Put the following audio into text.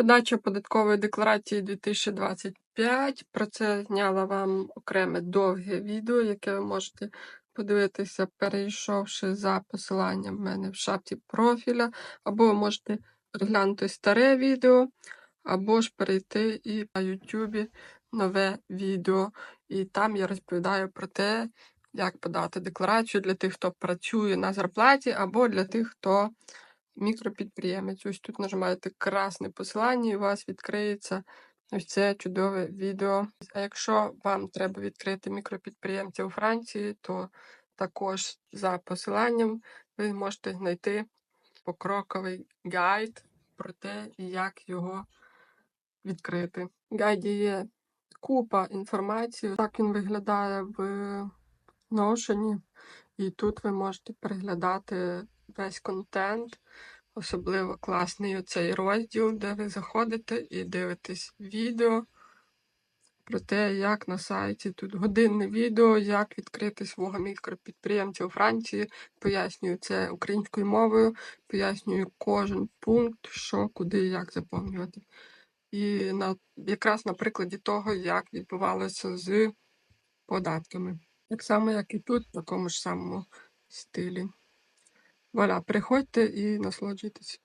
Подача податкової декларації 2025. Про це зняла вам окреме довге відео, яке ви можете подивитися, перейшовши за посиланням в мене в шапці профіля, або ви можете переглянути старе відео, або ж перейти і на YouTube нове відео. І там я розповідаю про те, як подати декларацію для тих, хто працює на зарплаті, або для тих, хто мікропідприємець. Ось тут нажимаєте красне посилання, і у вас відкриється ось це чудове відео. А якщо вам треба відкрити мікропідприємця у Франції, то також за посиланням ви можете знайти покроковий гайд про те, як його відкрити. В гайді є купа інформації. Так він виглядає в Notion, і тут ви можете переглядати весь контент. Особливо класний оцей розділ, де ви заходите і дивитесь відео про те, як на сайті тут годинне відео, як відкрити свого мікропідприємця у Франції. Пояснюю це українською мовою, пояснюю кожен пункт, що, куди, як заповнювати. І на, якраз на прикладі того, як відбувалося з податками. Так само, як і тут, в такому ж самому стилі. Вуаля, приходьте і насолоджуйтесь.